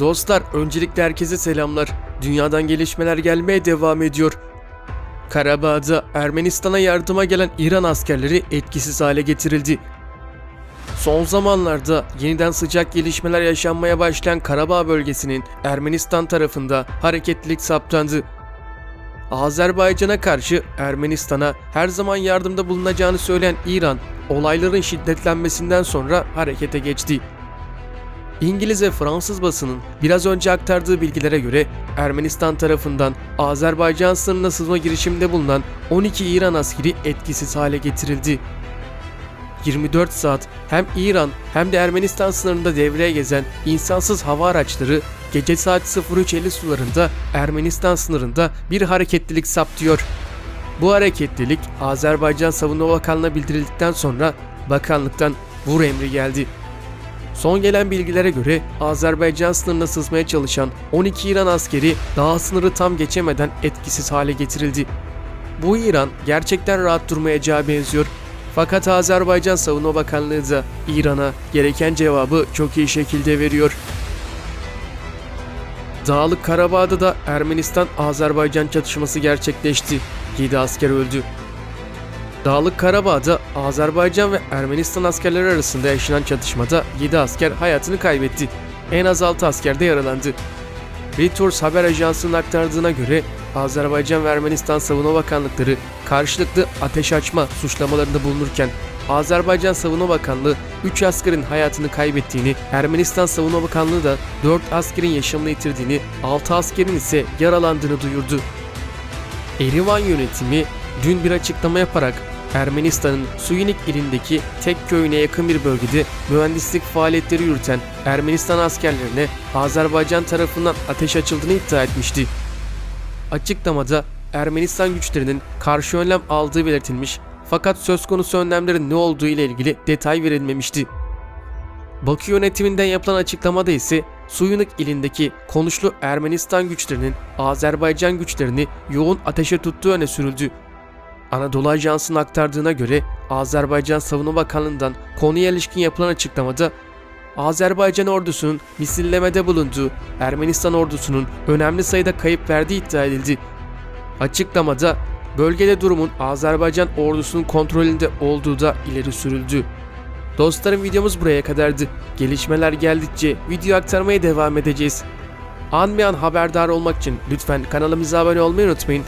Dostlar öncelikle herkese selamlar. Dünyadan gelişmeler gelmeye devam ediyor. Karabağ'da Ermenistan'a yardıma gelen İran askerleri etkisiz hale getirildi. Son zamanlarda yeniden sıcak gelişmeler yaşanmaya başlayan Karabağ bölgesinin Ermenistan tarafında hareketlilik saptandı. Azerbaycan'a karşı Ermenistan'a her zaman yardımda bulunacağını söyleyen İran, olayların şiddetlenmesinden sonra harekete geçti. İngiliz ve Fransız basının biraz önce aktardığı bilgilere göre Ermenistan tarafından Azerbaycan sınırına sızma girişiminde bulunan 12 İran askeri etkisiz hale getirildi. 24 saat hem İran hem de Ermenistan sınırında devreye gezen insansız hava araçları gece saat 03.50 sularında Ermenistan sınırında bir hareketlilik saptıyor. Bu hareketlilik Azerbaycan Savunma Bakanlığı'na bildirildikten sonra bakanlıktan vur emri geldi. Son gelen bilgilere göre Azerbaycan sınırına sızmaya çalışan 12 İran askeri daha sınırı tam geçemeden etkisiz hale getirildi. Bu İran gerçekten rahat durmayacağı benziyor. Fakat Azerbaycan Savunma Bakanlığı da İran'a gereken cevabı çok iyi şekilde veriyor. Dağlık Karabağ'da da Ermenistan-Azerbaycan çatışması gerçekleşti. 7 asker öldü. Dağlık Karabağ'da Azerbaycan ve Ermenistan askerleri arasında yaşanan çatışmada 7 asker hayatını kaybetti. En az 6 asker de yaralandı. Reuters haber ajansının aktardığına göre Azerbaycan ve Ermenistan Savunma Bakanlıkları karşılıklı ateş açma suçlamalarında bulunurken Azerbaycan Savunma Bakanlığı 3 askerin hayatını kaybettiğini, Ermenistan Savunma Bakanlığı da 4 askerin yaşamını yitirdiğini, 6 askerin ise yaralandığını duyurdu. Erivan yönetimi dün bir açıklama yaparak Ermenistan'ın Suyinik ilindeki tek köyüne yakın bir bölgede mühendislik faaliyetleri yürüten Ermenistan askerlerine Azerbaycan tarafından ateş açıldığını iddia etmişti. Açıklamada Ermenistan güçlerinin karşı önlem aldığı belirtilmiş fakat söz konusu önlemlerin ne olduğu ile ilgili detay verilmemişti. Bakü yönetiminden yapılan açıklamada ise Suyunuk ilindeki konuşlu Ermenistan güçlerinin Azerbaycan güçlerini yoğun ateşe tuttuğu öne sürüldü. Anadolu Ajansı'nın aktardığına göre Azerbaycan Savunma Bakanlığı'ndan konuya ilişkin yapılan açıklamada Azerbaycan ordusunun misillemede bulunduğu Ermenistan ordusunun önemli sayıda kayıp verdiği iddia edildi. Açıklamada bölgede durumun Azerbaycan ordusunun kontrolünde olduğu da ileri sürüldü. Dostlarım videomuz buraya kadardı. Gelişmeler geldikçe video aktarmaya devam edeceğiz. An be an haberdar olmak için lütfen kanalımıza abone olmayı unutmayın.